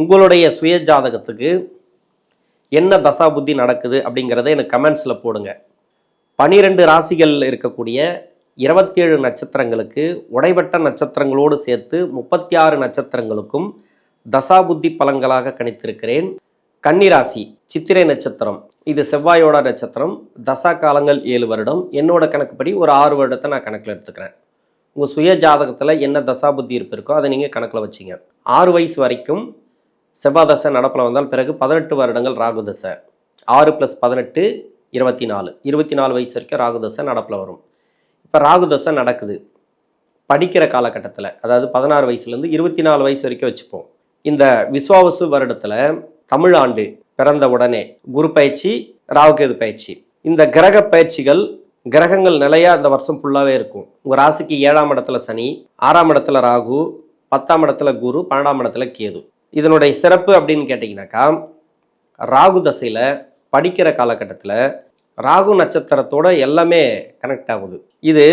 உங்களுடைய சுய ஜாதகத்துக்கு என்ன தசா புத்தி நடக்குது அப்படிங்கிறத எனக்கு கமெண்ட்ஸில் போடுங்க. பனிரெண்டு ராசிகள் இருக்கக்கூடிய இருபத்தேழு நட்சத்திரங்களுக்கு உடைபட்ட நட்சத்திரங்களோடு சேர்த்து முப்பத்தி ஆறு நட்சத்திரங்களுக்கும் தசாபுத்தி பலன்களாக கணித்திருக்கிறேன். கன்னிராசி சித்திரை நட்சத்திரம். இது செவ்வாயோட நட்சத்திரம். தசா காலங்கள் ஏழு வருடம். என்னோட கணக்குப்படி ஒரு ஆறு வருடத்தை நான் கணக்கில் எடுத்துக்கிறேன். உங்கள் சுய ஜாதகத்தில் என்ன தசாபுத்தி இருப்பு இருக்கோ அதை நீங்கள் கணக்கில் வச்சிங்க. ஆறு வயசு வரைக்கும் செவ்வாதசை நடப்பில் வந்தால் பிறகு பதினெட்டு வருடங்கள் ராகுதசை ஆறு ப்ளஸ் பதினெட்டு இருபத்தி நாலு இருபத்தி நாலு வயசு வரைக்கும் ராகுதசை நடப்பில் வரும். இப்போ ராகுதசை நடக்குது. படிக்கிற காலகட்டத்தில் அதாவது பதினாறு வயசுலேருந்து இருபத்தி நாலு வயசு வரைக்கும் வச்சுப்போம். இந்த விஸ்வாவசு வருடத்தில் தமிழ் ஆண்டு பிறந்த உடனே குரு பயிற்சி ராகுகேது பயிற்சி. இந்த கிரக பயிற்சிகள் கிரகங்கள் நிலையா இந்த வருஷம் ஃபுல்லாகவே இருக்கும். உங்கள் ராசிக்கு ஏழாம் இடத்துல சனி ஆறாம் இடத்துல ராகு பத்தாம் இடத்துல குரு பன்னெண்டாம் இடத்துல கேது. இதனுடைய சிறப்பு அப்படின்னு கேட்டிங்கனாக்கா ராகு தசையில் படிக்கிற காலகட்டத்தில் ராகு நட்சத்திரத்தோட எல்லாமே கனெக்ட் ஆகுது. இது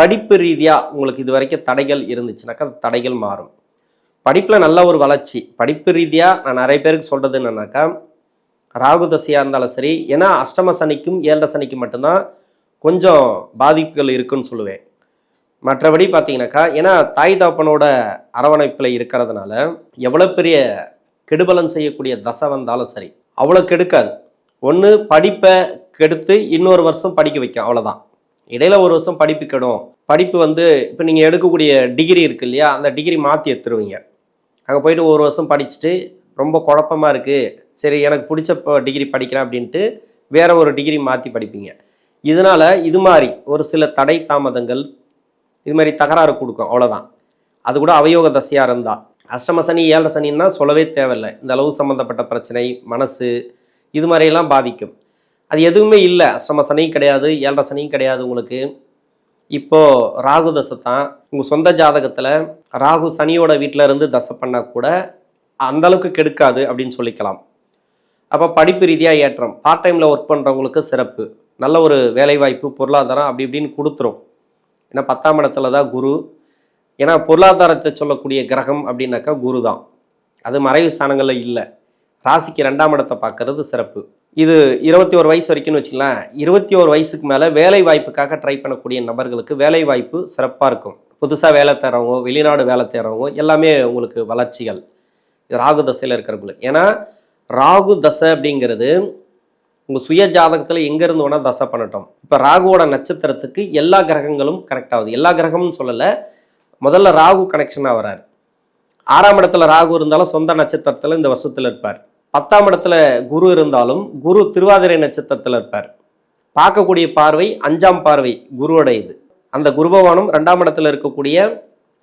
படிப்பு ரீதியாக உங்களுக்கு இது வரைக்கும் தடைகள் இருந்துச்சுனாக்கா தடைகள் மாறும். படிப்பில் நல்ல ஒரு வளர்ச்சி. படிப்பு ரீதியாக நான் நிறைய பேருக்கு சொல்கிறது என்னன்னாக்கா ராகு தசையாக இருந்தாலும் சரி ஏன்னா அஷ்டம சனிக்கும் ஏழரை சனிக்கும் மட்டும்தான் கொஞ்சம் பாதிப்புகள் இருக்குன்னு சொல்லுவேன். மற்றபடி பார்த்தீங்கன்னாக்கா ஏன்னா தாய் தாப்பனோட அரவணைப்பில் இருக்கிறதுனால எவ்வளோ பெரிய கெடுபலன் செய்யக்கூடிய தசை வந்தாலும் சரி அவ்வளோ கெடுக்காது. ஒன்று படிப்பை கெடுத்து இன்னொரு வருஷம் படிக்க வைக்கும் அவ்வளோதான் இடையில ஒரு வருஷம் படிப்பு கெடும். படிப்பு வந்து இப்போ நீங்கள் எடுக்கக்கூடிய டிகிரி இருக்கு இல்லையா அந்த டிகிரி மாற்றி எடுத்துருவீங்க. அங்கே போயிட்டு ஒரு வருஷம் படிச்சுட்டு ரொம்ப குழப்பமாக இருக்குது சரி எனக்கு பிடிச்ச டிகிரி படிக்கிறேன் அப்படின்ட்டு வேற ஒரு டிகிரி மாற்றி படிப்பீங்க. இதனால் இது மாதிரி ஒரு சில தடை தாமதங்கள் இது மாதிரி தகராறு கொடுக்கும் அவ்வளோதான் அது கூட அவயோக தசையாக இருந்தால் அஷ்டம சனி ஏழரை சனின்னா சொல்லவே தேவையில்லை. இந்த அளவு சம்மந்தப்பட்ட பிரச்சனை மனசு இது மாதிரியெல்லாம் பாதிக்கும். அது எதுவுமே இல்லை. அஷ்டம சனியும் கிடையாது ஏழரை சனியும் கிடையாது உங்களுக்கு. இப்போது ராகு தசை தான். உங்கள் சொந்த ஜாதகத்தில் ராகு சனியோட வீட்டில் இருந்து தசை பண்ணால் கூட அந்தளவுக்கு கெடுக்காது அப்படின்னு சொல்லிக்கலாம். அப்போ படிப்பு ரீதியாக ஏற்றம். பார்ட் டைமில் ஒர்க் பண்ணுறவங்களுக்கு சிறப்பு. நல்ல ஒரு வேலைவாய்ப்பு பொருளாதாரம் அப்படி இப்படின்னு கொடுத்துரும். ஏன்னா பத்தாம் இடத்துல தான் குரு. ஏன்னா பொருளாதாரத்தை சொல்லக்கூடிய கிரகம் அப்படின்னாக்கா குரு தான். அது மறைவு ஸ்தானங்களில் இல்லை. ராசிக்கு ரெண்டாம் இடத்தை பார்க்கறது சிறப்பு. இது இருபத்தி ஒரு வயசு வரைக்கும்னு வச்சுக்கலாம் இருபத்தி ஒரு வயசுக்கு மேலே வேலை வாய்ப்புக்காக ட்ரை பண்ணக்கூடிய நபர்களுக்கு வேலை வாய்ப்பு சிறப்பாக இருக்கும். புதுசாக வேலை தேடுறவங்க வெளிநாடு வேலை தேடுறவங்க எல்லாமே உங்களுக்கு வளர்ச்சிகள். ராகு தசையில் இருக்கிறவங்களுக்கு. ஏன்னா ராகு தசை அப்படிங்கிறது உங்கள் சுய ஜாதகத்தில் எங்கேருந்து வேணால் தசை பண்ணட்டும். இப்போ ராகுவோட நட்சத்திரத்துக்கு எல்லா கிரகங்களும் கனெக்ட் ஆகுது. எல்லா கிரகமும் சொல்லலை. முதல்ல ராகு கனெக்ஷனாக வராரு. ஆறாம் இடத்துல ராகு இருந்தாலும் சொந்த நட்சத்திரத்தில் இந்த வருஷத்தில் இருப்பார். பத்தாம் இடத்துல குரு இருந்தாலும் குரு திருவாதிரை நட்சத்திரத்தில் இருப்பார். பார்க்கக்கூடிய பார்வை அஞ்சாம் பார்வை குருவோட இது அந்த குருபவானும் ரெண்டாம் இடத்துல இருக்கக்கூடிய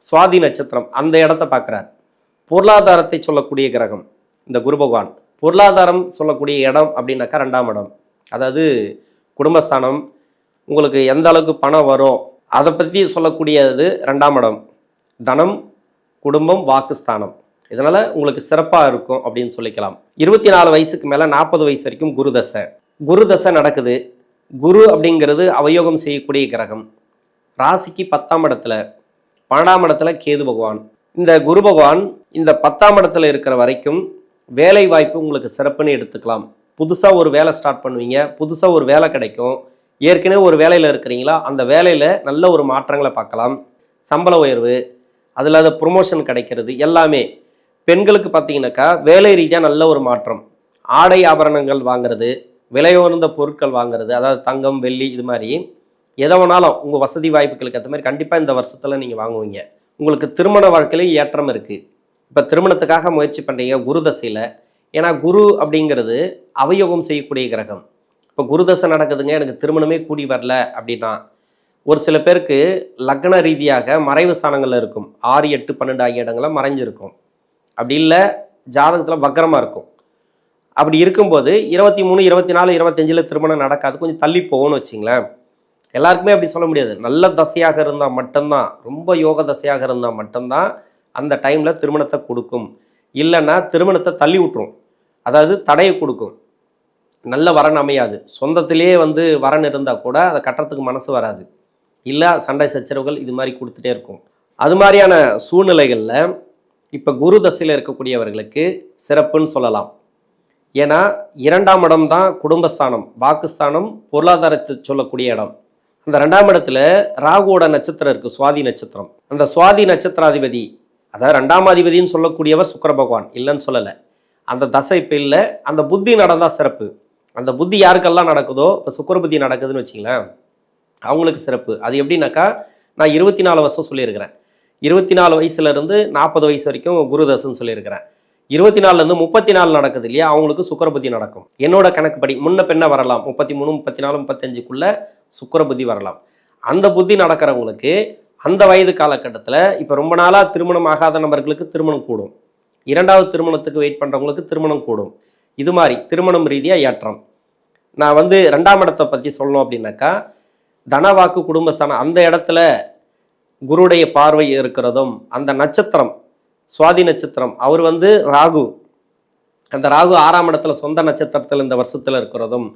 சுவாதி நட்சத்திரம் அந்த இடத்த பார்க்குறார். பொருளாதாரத்தை சொல்லக்கூடிய கிரகம் இந்த குரு பகவான். பொருளாதாரம் சொல்லக்கூடிய இடம் அப்படின்னாக்கா ரெண்டாம் இடம். அதாவது குடும்பஸ்தானம் உங்களுக்கு எந்த அளவுக்கு பணம் வரும் அதை பற்றி சொல்லக்கூடியது ரெண்டாம் இடம். தனம் குடும்பம் வாக்குஸ்தானம். இதனால் உங்களுக்கு சிறப்பாக இருக்கும் அப்படின்னு சொல்லிக்கலாம். இருபத்தி நாலு வயசுக்கு மேலே நாற்பது வயசு வரைக்கும் குரு தசை. குரு தசை நடக்குது. குரு அப்படிங்கிறது அவயோகம் செய்யக்கூடிய கிரகம். ராசிக்கு பத்தாம் இடத்துல பன்னெண்டாம் இடத்துல கேது பகவான். இந்த குரு பகவான் இந்த பத்தாம் இடத்துல இருக்கிற வரைக்கும் வேலை வாய்ப்பு உங்களுக்கு சிறப்புன்னு எடுத்துக்கலாம். புதுசாக ஒரு வேலை ஸ்டார்ட் பண்ணுவீங்க. புதுசாக ஒரு வேலை கிடைக்கும். ஏற்கனவே ஒரு வேலையில் இருக்கிறீங்களா? அந்த வேலையில் நல்ல ஒரு மாற்றங்களை பார்க்கலாம். சம்பள உயர்வு அது இல்லாத ப்ரொமோஷன் கிடைக்கிறது எல்லாமே. பெண்களுக்கு பார்த்தீங்கன்னாக்கா வேலை ரீதியாக நல்ல ஒரு மாற்றம். ஆடை ஆபரணங்கள் வாங்குறது விலை உயர்ந்த பொருட்கள் வாங்குறது அதாவது தங்கம் வெள்ளி இது மாதிரி எதை வேணாலும் உங்கள் வசதி வாய்ப்புகளுக்கு ஏற்ற மாதிரி கண்டிப்பாக இந்த வருஷத்தில் நீங்கள் வாங்குவீங்க. உங்களுக்கு திருமண வாழ்க்கையிலும் ஏற்றம் இருக்குது இப்போ திருமணத்துக்காக முயற்சி பண்ணுறீங்க குரு தசையில். ஏன்னா குரு அப்படிங்கிறது அவயோகம் செய்யக்கூடிய கிரகம். இப்போ குரு தசை நடக்குதுங்க எனக்கு திருமணமே கூடி வரல அப்படின்னா ஒரு சில பேருக்கு லக்ன ரீதியாக மறைவு ஸ்தானங்களில் இருக்கும். ஆறு எட்டு பன்னெண்டு ஆகிய இடங்கள்ல மறைஞ்சிருக்கும். அப்படி இல்லை ஜாதகத்தில் வக்கரமாக இருக்கும். அப்படி இருக்கும்போது இருபத்தி மூணு இருபத்தி நாலு இருபத்தஞ்சில் திருமணம் நடக்காது. கொஞ்சம் தள்ளி போகணும்னு வச்சிங்களேன். எல்லாருக்குமே அப்படி சொல்ல முடியாது. நல்ல தசையாக இருந்தால் மட்டும்தான் ரொம்ப யோக தசையாக இருந்தால் மட்டும்தான் அந்த டைமில் திருமணத்தை கொடுக்கும். இல்லைன்னா திருமணத்தை தள்ளி விட்டுரும். அதாவது தடையை கொடுக்கும். நல்ல வரன் அமையாது. சொந்தத்திலேயே வந்து வரன் இருந்தால் கூட அதை கட்டுறதுக்கு மனசு வராது. இல்லை சண்டை சச்சரவுகள் இது மாதிரி கொடுத்துட்டே இருக்கும். அது மாதிரியான சூழ்நிலைகளில் இப்போ குரு தசையில் இருக்கக்கூடியவர்களுக்கு சிறப்புன்னு சொல்லலாம். ஏன்னா இரண்டாம் இடம் தான் குடும்பஸ்தானம். வாக்குஸ்தானம் பொருளாதாரத்தை சொல்லக்கூடிய இடம். அந்த ரெண்டாம் இடத்துல ராகுவோட நட்சத்திரம் இருக்குது சுவாதி நட்சத்திரம். அந்த சுவாதி நட்சத்திராதிபதி அதாவது ரெண்டாம் அதிபதின்னு சொல்லக்கூடியவர் சுக்கிர பகவான் இல்லைன்னு சொல்லலை. அந்த தசை இப்போ இல்லை. அந்த புத்தி நடந்தால் சிறப்பு. அந்த புத்தி யாருக்கெல்லாம் நடக்குதோ இப்போ சுக்கர புத்தி நடக்குதுன்னு வச்சிங்களேன் அவங்களுக்கு சிறப்பு. அது எப்படின்னாக்கா நான் இருபத்தி நாலு வருஷம் சொல்லியிருக்கிறேன். இருபத்தி நாலு வயசுலேருந்து நாற்பது வயசு வரைக்கும் குருதசன்னு சொல்லியிருக்கிறேன். இருபத்தி நாலுலேருந்து முப்பத்தி நாலு நடக்குது இல்லையா? அவங்களுக்கு சுக்கரபுத்தி நடக்கும். என்னோட கணக்குப்படி முன்ன பெண்ணை வரலாம். முப்பத்தி மூணு முப்பத்தி நாலு முப்பத்தஞ்சுக்குள்ளே சுக்கரபுத்தி வரலாம். அந்த புத்தி நடக்கிறவங்களுக்கு அந்த வயது காலகட்டத்தில் இப்போ ரொம்ப நாளாக திருமணம் ஆகாத நபர்களுக்கு திருமணம் கூடும். இரண்டாவது திருமணத்துக்கு வெயிட் பண்ணுறவங்களுக்கு திருமணம் கூடும். இது மாதிரி திருமணம் ரீதியாக ஏற்றம். நான் வந்து ரெண்டாம் இடத்தை பற்றி சொல்லணும் அப்படின்னாக்கா தனவாக்கு குடும்பஸ்தானம் அந்த இடத்துல குருடைய பார்வை இருக்கிறதும் அந்த நட்சத்திரம் சுவாதி நட்சத்திரம் அவர் வந்து ராகு. அந்த ராகு ஆறாம் இடத்துல சொந்த நட்சத்திரத்தில் இந்த வருஷத்தில் இருக்கிறதும்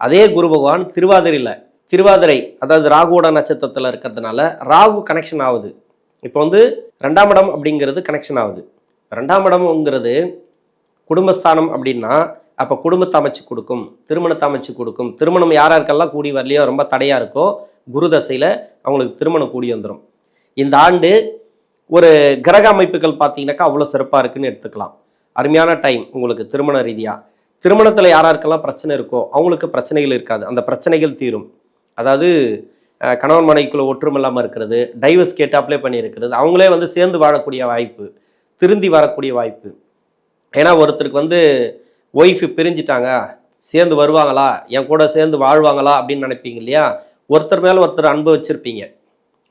அதே குரு பகவான் திருவாதிரையில் திருவாதிரை அதாவது ராகுவோட நட்சத்திரத்தில் இருக்கிறதுனால ராகு கனெக்ஷன் ஆகுது. இப்போ வந்து ரெண்டாம் இடம் அப்படிங்கிறது கனெக்ஷன் ஆகுது. ரெண்டாம் இடம்ங்கிறது குடும்பஸ்தானம் அப்படின்னா அப்போ குடும்பத்தை அமைச்சு கொடுக்கும் திருமணத்தை அமைச்சு கொடுக்கும். திருமணம் யார் யாருக்கெல்லாம் கூடி வரலையோ ரொம்ப தடையாக இருக்கோ குரு தசையில் அவங்களுக்கு திருமணம் கூடி வந்துடும் இந்த ஆண்டு ஒரு கிரக அமைப்புகள் பார்த்தீங்கன்னாக்கா அவ்வளோ சிறப்பாக இருக்குன்னு எடுத்துக்கலாம். அருமையான டைம் உங்களுக்கு திருமண ரீதியாக திருமணத்தில் யார் பிரச்சனை இருக்கோ அவங்களுக்கு பிரச்சனைகள் இருக்காது. அந்த பிரச்சனைகள் தீரும். அதாவது கணவன் மனைவிக்குள்ள ஒற்றுமை இல்லாமல் இருக்கிறது டைவர்ஸ் கேட்டு அப்ளை பண்ணியிருக்கிறது அவங்களே வந்து சேர்ந்து வாழக்கூடிய வாய்ப்பு திருந்தி வரக்கூடிய வாய்ப்பு. ஏன்னா ஒருத்தருக்கு வந்து ஒய்ஃபு பிரிஞ்சிட்டாங்க சேர்ந்து வருவாங்களா என் கூட சேர்ந்து வாழ்வாங்களா அப்படின்னு நினைப்பீங்க இல்லையா? ஒருத்தர் மேலே ஒருத்தர் அன்பு வச்சுருப்பீங்க.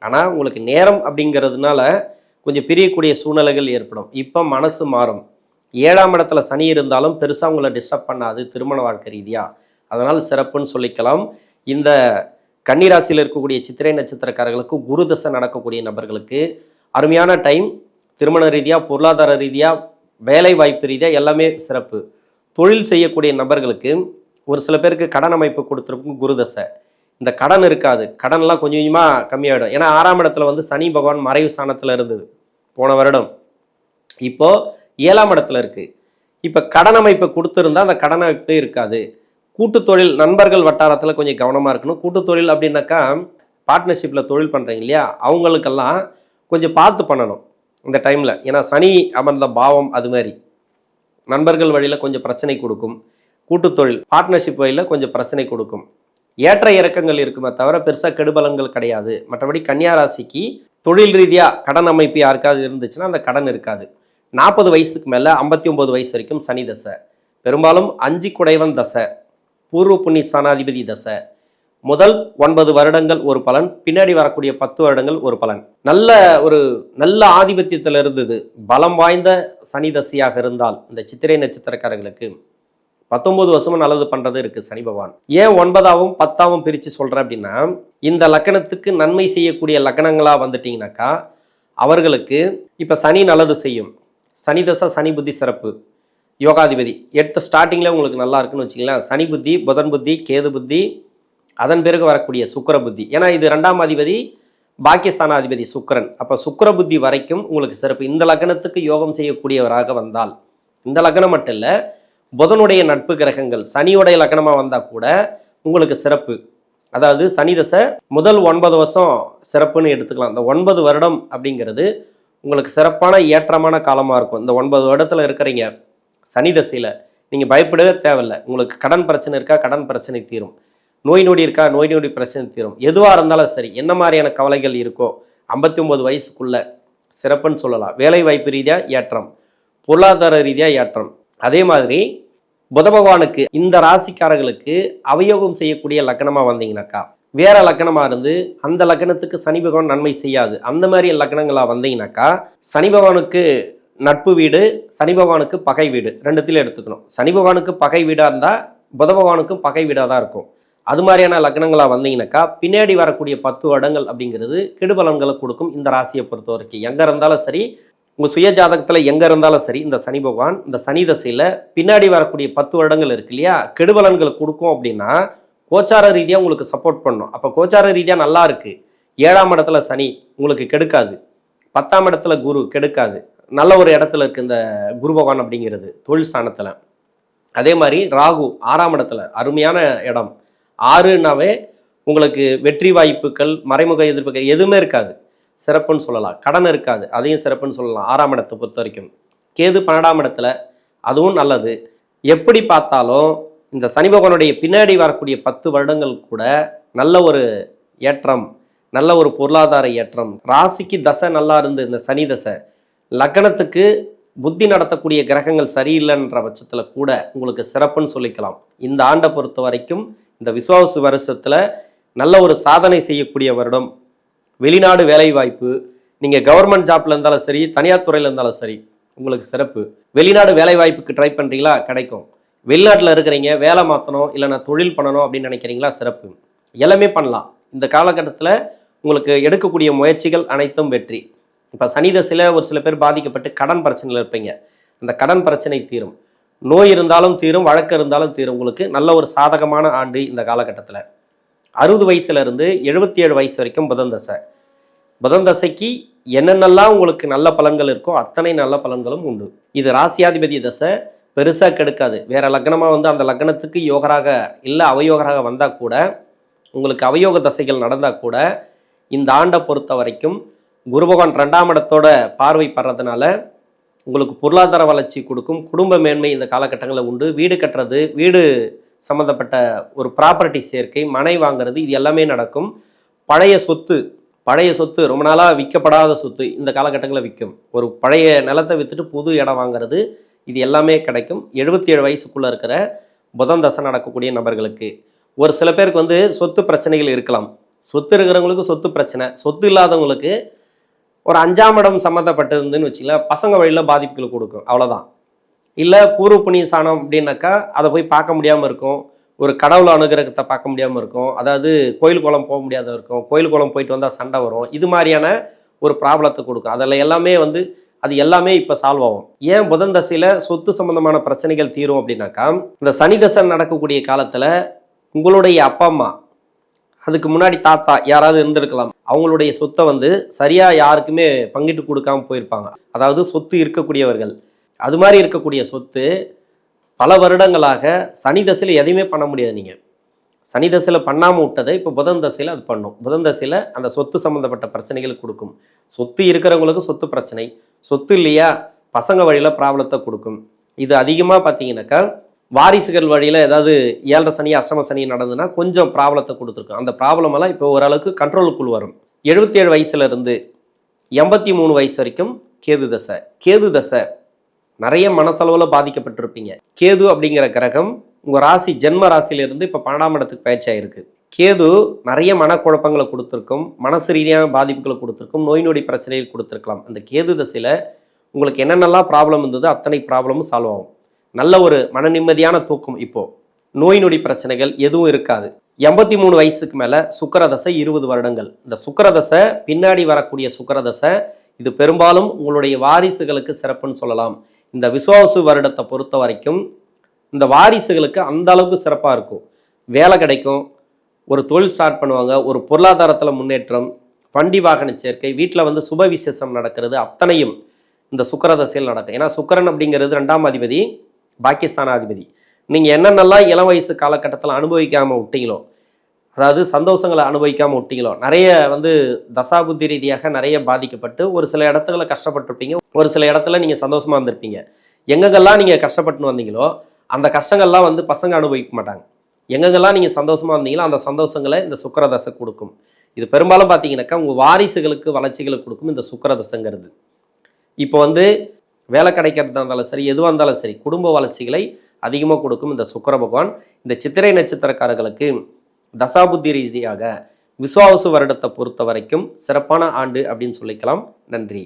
ஆனால் உங்களுக்கு நேரம் அப்படிங்கிறதுனால கொஞ்சம் பிரியக்கூடிய சூழ்நிலைகள் ஏற்படும். இப்போ மனசு மாறும். ஏழாம் இடத்துல சனி இருந்தாலும் பெருசாக உங்களை டிஸ்டர்ப் பண்ணாது திருமண வாழ்க்கை ரீதியாக அதனால் சிறப்புன்னு சொல்லிக்கலாம். இந்த கன்னிராசியில் இருக்கக்கூடிய சித்திரை நட்சத்திரக்காரர்களுக்கு குரு தசை நடக்கக்கூடிய நபர்களுக்கு அருமையான டைம் திருமண ரீதியாக பொருளாதார ரீதியாக வேலை வாய்ப்பு ரீதியாக எல்லாமே சிறப்பு. தொழில் செய்யக்கூடிய நபர்களுக்கு ஒரு சில பேருக்கு கடன் அமைப்பு கொடுத்துருக்கும் குருதசை இந்த கடன் இருக்காது. கடன்லாம் கொஞ்சம் கொஞ்சமாக கம்மியாகிடும் ஏன்னா ஆறாம் இடத்துல வந்து சனி பகவான் மறைவு ஸ்தானத்தில் இருந்தது போன வருடம். இப்போது ஏழாம் இடத்துல இருக்குது இப்போ கடன் அமைப்பு கொடுத்துருந்தா அந்த கடன் அமைப்பு இருக்காது. கூட்டு தொழில் நண்பர்கள் வட்டாரத்தில் கொஞ்சம் கவனமாக இருக்கணும். கூட்டு தொழில் அப்படின்னாக்கா பார்ட்னர்ஷிப்பில் தொழில் பண்ணுறீங்க இல்லையா? அவங்களுக்கெல்லாம் கொஞ்சம் பார்த்து பண்ணணும் இந்த டைமில் ஏன்னா சனி அமர்ந்த பாவம் அது மாதிரி. நண்பர்கள் வழியில் கொஞ்சம் பிரச்சனை கொடுக்கும். கூட்டு தொழில் பார்ட்னர்ஷிப் வழியில் கொஞ்சம் பிரச்சனை கொடுக்கும். ஏற்ற இறக்கங்கள் இருக்குமே தவிர பெருசாக கெடுபலங்கள் கிடையாது. மற்றபடி கன்னியா ராசிக்கு தொழில் ரீதியாக கடன் அமைப்பு யாருக்காவது இருந்துச்சுன்னா அந்த கடன் இருக்காது. நாற்பது வயசுக்கு மேலே ஐம்பத்தி ஒம்பது வயசு வரைக்கும் சனி தசை. பெரும்பாலும் அஞ்சு குடைவன் தசை. பூர்வ புண்ணி சனாதிபதி தசை. முதல் ஒன்பது வருடங்கள் ஒரு பலன் பின்னாடி வரக்கூடிய பத்து வருடங்கள் ஒரு பலன். நல்ல ஒரு நல்ல ஆதிபத்தியத்தில் இருந்தது. பலம் வாய்ந்த சனி தசையாக இருந்தால் இந்த சித்திரை நட்சத்திரக்காரர்களுக்கு பத்தொன்பது வருஷமும் நல்லது பண்ணுறது இருக்குது சனி பகவான். ஏன் ஒன்பதாவும் பத்தாவும் பிரித்து சொல்கிறேன் அப்படின்னா இந்த லக்கணத்துக்கு நன்மை செய்யக்கூடிய லக்கணங்களாக வந்துட்டிங்கனாக்கா அவர்களுக்கு இப்போ சனி நல்லது செய்யும். சனி தசை சனி புத்தி சிறப்பு. யோகாதிபதி. எடுத்த ஸ்டார்டிங்கில் உங்களுக்கு நல்லா இருக்குன்னு வச்சுங்களேன் சனி புத்தி புதன் புத்தி கேது புத்தி அதன் பிறகு வரக்கூடிய சுக்கிர புத்தி. ஏன்னா இது ரெண்டாம் அதிபதி பாக்கியஸ்தானாதிபதி சுக்கிரன். அப்போ சுக்கர புத்தி வரைக்கும் உங்களுக்கு சிறப்பு. இந்த லக்னத்துக்கு யோகம் செய்யக்கூடியவராக வந்தால் இந்த லக்னம் மட்டும் இல்லை புதனுடைய நட்பு கிரகங்கள் சனியுடைய லக்னமாக வந்தால் கூட உங்களுக்கு சிறப்பு. அதாவது சனி தசை முதல் ஒன்பது வருஷம் சிறப்புன்னு எடுத்துக்கலாம். இந்த ஒன்பது வருடம் அப்படிங்கிறது உங்களுக்கு சிறப்பான ஏற்றமான காலமாக இருக்கும். இந்த ஒன்பது வருடத்தில் இருக்கிறீங்க சனி தசையில் நீங்கள் பயப்படவே தேவையில்லை. உங்களுக்கு கடன் பிரச்சனை இருக்கா கடன் பிரச்சனை தீரும். நோய் நொடி இருக்கா நோய் நொடி பிரச்சனை தீரும். எதுவாக இருந்தாலும் சரி என்ன மாதிரியான கவலைகள் இருக்கோ ஐம்பத்தி ஒம்பது வயசுக்குள்ள சிறப்புன்னு சொல்லலாம். வேலை வாய்ப்பு ரீதியாக ஏற்றம் பொருளாதார ரீதியாக ஏற்றம். அதே மாதிரி புத பகவானுக்கு இந்த ராசிக்காரர்களுக்கு அவயோகம் செய்யக்கூடிய லக்கணமாக வந்தீங்கன்னாக்கா வேற லக்கணமாக இருந்து அந்த லக்கணத்துக்கு சனி பகவான் நன்மை செய்யாது. அந்த மாதிரி லக்கணங்களாக வந்தீங்கன்னாக்கா சனி பகவானுக்கு நட்பு வீடு சனி பகவானுக்கு பகை வீடு ரெண்டுத்திலும் எடுத்துக்கணும். சனி பகவானுக்கு பகை வீடாக இருந்தால் புத பகவானுக்கும் பகை வீடாக தான் இருக்கும். அது மாதிரியான லக்னங்களாக வந்தீங்கன்னாக்கா பின்னாடி வரக்கூடிய பத்து வருடங்கள் அப்படிங்கிறது கெடுபலன்களை கொடுக்கும் இந்த ராசியை பொறுத்த வரைக்கும். எங்கே இருந்தாலும் சரி உங்கள் சுய ஜாதகத்தில் எங்கே இருந்தாலும் சரி இந்த சனி பகவான் இந்த சனி தசையில் பின்னாடி வரக்கூடிய பத்து வருடங்கள் இருக்கு இல்லையா கெடுபலன்களை கொடுக்கும் அப்படின்னா கோச்சார ரீதியாக உங்களுக்கு சப்போர்ட் பண்ணும். அப்போ கோச்சார ரீதியாக நல்லா இருக்கு. ஏழாம் இடத்துல சனி உங்களுக்கு கெடுக்காது. பத்தாம் இடத்துல குரு கெடுக்காது. நல்ல ஒரு இடத்துல இருக்கு இந்த குரு பகவான் அப்படிங்கிறது தொழில் ஸ்தானத்தில். அதே மாதிரி ராகு ஆறாம் இடத்துல அருமையான இடம். ஆறுனாவே உங்களுக்கு வெற்றி வாய்ப்புகள் மறைமுக எதிர்ப்புகள் எதுவுமே இருக்காது. சிறப்புன்னு சொல்லலாம். கடன் இருக்காது. அதையும் சிறப்புன்னு சொல்லலாம். ஆறாம் இடத்தை பொறுத்த வரைக்கும். கேது பன்னெண்டாம் இடத்துல அதுவும் நல்லது. எப்படி பார்த்தாலும் இந்த சனி பகவானுடைய பின்னாடி வரக்கூடிய பத்து வருடங்கள் கூட நல்ல ஒரு ஏற்றம் நல்ல ஒரு பொருளாதார ஏற்றம். ராசிக்கு தசை நல்லா இருந்து இந்த சனி தசை லக்னத்துக்கு புத்தி நடத்தக்கூடிய கிரகங்கள் சரியில்லைன்ற பட்சத்தில் கூட உங்களுக்கு சிறப்புன்னு சொல்லிக்கலாம். இந்த ஆண்டை பொறுத்த வரைக்கும் இந்த விஸ்வாச வருஷத்தில் நல்ல ஒரு சாதனை செய்யக்கூடிய வருடம். வெளிநாடு வேலை வாய்ப்பு நீங்கள் கவர்மெண்ட் ஜாப்ல இருந்தாலும் சரி தனியார் துறையில் இருந்தாலும் சரி உங்களுக்கு சிறப்பு. வெளிநாடு வேலை வாய்ப்புக்கு ட்ரை பண்ணுறீங்களா கிடைக்கும். வெளிநாட்டில் இருக்கிறீங்க வேலை மாற்றணும் இல்லைன்னா தொழில் பண்ணணும் அப்படின்னு நினைக்கிறீங்களா? சிறப்பு. எல்லாமே பண்ணலாம். இந்த காலகட்டத்தில் உங்களுக்கு எடுக்கக்கூடிய முயற்சிகள் அனைத்தும் வெற்றி. இப்போ சனி தசையில் ஒரு சில பேர் பாதிக்கப்பட்டு கடன் பிரச்சனையில் இருப்பீங்க. அந்த கடன் பிரச்சனை தீரும். நோய் இருந்தாலும் தீரும் வழக்கு இருந்தாலும் தீரும். உங்களுக்கு நல்ல ஒரு சாதகமான ஆண்டு இந்த காலகட்டத்தில். அறுபது வயசுலேருந்து எழுபத்தி ஏழு வயசு வரைக்கும் புதன் தசை. புதன் தசைக்கு என்னென்னலாம் உங்களுக்கு நல்ல பலன்கள் இருக்கோ அத்தனை நல்ல பலன்களும் உண்டு. இது ராசியாதிபதி தசை பெருசாக கெடுக்காது. வேற லக்னமாக வந்து அந்த லக்னத்துக்கு யோகராக இல்லை அவயோகராக வந்தால் கூட உங்களுக்கு அவயோக தசைகள் நடந்தால் கூட இந்த ஆண்டை பொறுத்த வரைக்கும் குரு பகவான் ரெண்டாம் இடத்தோட பார்வை படுறதுனால உங்களுக்கு பொருளாதார வளர்ச்சி கொடுக்கும் குடும்ப மேன்மை இந்த காலகட்டங்களில் உண்டு. வீடு கட்டுறது வீடு சம்மந்தப்பட்ட ஒரு ப்ராப்பர்ட்டி சேர்க்கை மனை வாங்குறது இது எல்லாமே நடக்கும். பழைய சொத்து பழைய சொத்து ரொம்ப நாளாக விற்கப்படாத சொத்து இந்த காலகட்டங்களில் விற்கும். ஒரு பழைய நிலத்தை விற்றுட்டு புது இடம் வாங்குறது இது எல்லாமே கிடைக்கும். எழுபத்தி ஏழு வயசுக்குள்ளே இருக்கிற புதன் தசை நடக்கக்கூடிய நபர்களுக்கு. ஒரு சில பேருக்கு வந்து சொத்து பிரச்சனைகள் இருக்கலாம். சொத்து இருக்கிறவங்களுக்கு சொத்து பிரச்சனை. சொத்து இல்லாதவங்களுக்கு ஒரு அஞ்சாம் இடம் சம்மந்தப்பட்டிருந்துன்னு வச்சுக்கல பசங்க வழியில் பாதிப்புகள் கொடுக்கும். அவ்வளோதான் இல்லை பூர்வ புண்ணிய சாணம் அப்படின்னாக்கா அதை போய் பார்க்க முடியாமல் இருக்கும். ஒரு கடவுள் அனுகிரகத்தை பார்க்க முடியாமல் இருக்கும். அதாவது கோயில் குளம் போக முடியாத இருக்கும். கோயில் குளம் போயிட்டு வந்தால் சண்டை வரும். இது மாதிரியான ஒரு ப்ராப்ளத்தை கொடுக்கும். அதில் எல்லாமே வந்து அது எல்லாமே இப்போ சால்வ் ஆகும். ஏன் புதன் தசையில் சொத்து சம்பந்தமான பிரச்சனைகள் தீரும் அப்படின்னாக்கா இந்த சனி தசை நடக்கக்கூடிய காலத்தில் உங்களுடைய அப்பா அம்மா அதுக்கு முன்னாடி தாத்தா யாராவது இருந்திருக்கலாம். அவங்களுடைய சொத்தை வந்து சரியாக யாருக்குமே பங்கிட்டு கொடுக்காம போயிருப்பாங்க. அதாவது சொத்து இருக்கக்கூடியவர்கள். அது மாதிரி இருக்கக்கூடிய சொத்து பல வருடங்களாக சனி தசையில் எதையுமே பண்ண முடியாது நீங்கள் சனி தசையில் பண்ணாமல் விட்டதை இப்போ புதன் தசையில் அது பண்ணும். புதன் தசையில் அந்த சொத்து சம்மந்தப்பட்ட பிரச்சனைகள் கொடுக்கும். சொத்து இருக்கிறவங்களுக்கு சொத்து பிரச்சனை. சொத்து இல்லையா? பசங்க வழியில் ப்ராப்ளத்தை கொடுக்கும். இது அதிகமாக பார்த்தீங்கன்னாக்கா வாரிசுகள் வழியில் ஏதாவது ஏழரை சனி அஷ்டம சனி நடந்ததுன்னா கொஞ்சம் ப்ராப்ளத்தை கொடுத்துருக்கும். அந்த ப்ராப்ளம் எல்லாம் இப்போ ஓரளவுக்கு கண்ட்ரோலுக்குள் வரும். எழுபத்தேழு வயசுலேருந்து எண்பத்தி மூணு வயசு வரைக்கும் கேது தசை. கேது தசை நிறைய மனசளவில் பாதிக்கப்பட்டிருப்பீங்க. கேது அப்படிங்கிற கிரகம் உங்கள் ராசி ஜென்ம ராசியிலிருந்து இப்போ பன்னெண்டாம் இடத்துக்கு பயிற்சியாயிருக்கு கேது நிறைய மனக்குழப்பங்களை கொடுத்துருக்கும் மனசு ரீதியான பாதிப்புகளை கொடுத்துருக்கும் நோய் நொடி பிரச்சனைகள் கொடுத்துருக்கலாம். அந்த கேது தசையில் உங்களுக்கு என்னென்னலாம் ப்ராப்ளம் இருந்ததோ அத்தனை ப்ராப்ளமும் சால்வ் ஆகும். நல்ல ஒரு மன நிம்மதியான தூக்கம் இப்போ. நோய் நொடி பிரச்சனைகள் எதுவும் இருக்காது. எண்பத்தி மூணு வயசுக்கு மேலே சுக்கரதசை இருபது வருடங்கள். இந்த சுக்கரதசை பின்னாடி வரக்கூடிய சுக்கரதசை இது பெரும்பாலும் உங்களுடைய வாரிசுகளுக்கு சிறப்புன்னு சொல்லலாம். இந்த விசுவாசு வருடத்தை பொறுத்த வரைக்கும் இந்த வாரிசுகளுக்கு அந்த அளவுக்கு சிறப்பாக இருக்கும். வேலை கிடைக்கும் ஒரு தொழில் ஸ்டார்ட் பண்ணுவாங்க ஒரு பொருளாதாரத்தில் முன்னேற்றம் வண்டி வாகன சேர்க்கை வீட்டில் வந்து சுப விசேஷம் நடக்கிறது அத்தனையும் இந்த சுக்கரதசையில் நடக்கும். ஏன்னா சுக்கரன் அப்படிங்கிறது ரெண்டாம் அதிபதி பாகிஸ்தானாதிபதி. நீங்கள் என்னென்னலாம் இளம் வயசு காலகட்டத்தில் அனுபவிக்காமல் விட்டீங்களோ அதாவது சந்தோஷங்களை அனுபவிக்காமல் விட்டீங்களோ நிறைய வந்து தசாபுத்தி ரீதியாக நிறைய பாதிக்கப்பட்டு ஒரு சில இடத்துல கஷ்டப்பட்டிருப்பீங்க ஒரு சில இடத்துல நீங்கள் சந்தோஷமாக இருந்திருப்பீங்க. எங்கெங்கெல்லாம் நீங்கள் கஷ்டப்பட்டுன்னு வந்தீங்களோ அந்த கஷ்டங்கள்லாம் வந்து பசங்க அனுபவிக்க மாட்டாங்க. எங்கெங்கெல்லாம் நீங்கள் சந்தோஷமாக இருந்தீங்களோ அந்த சந்தோஷங்களை இந்த சுக்கரதசை கொடுக்கும். இது பெரும்பாலும் பார்த்தீங்கன்னாக்கா உங்கள் வாரிசுகளுக்கு வளர்ச்சிகளுக்கு கொடுக்கும் இந்த சுக்கரதசைங்கிறது. இப்போ வந்து வேலை கிடைக்கிறதா இருந்தாலும் சரி எதுவாக இருந்தாலும் சரி குடும்ப வளர்ச்சிகளை அதிகமாக கொடுக்கும் இந்த சுக்கர பகவான். இந்த சித்திரை நட்சத்திரக்காரர்களுக்கு தசாபுத்தி ரீதியாக விஸ்வாவசு வருடத்தை பொறுத்த வரைக்கும் சிறப்பான ஆண்டு அப்படின்னு சொல்லிக்கலாம். நன்றி.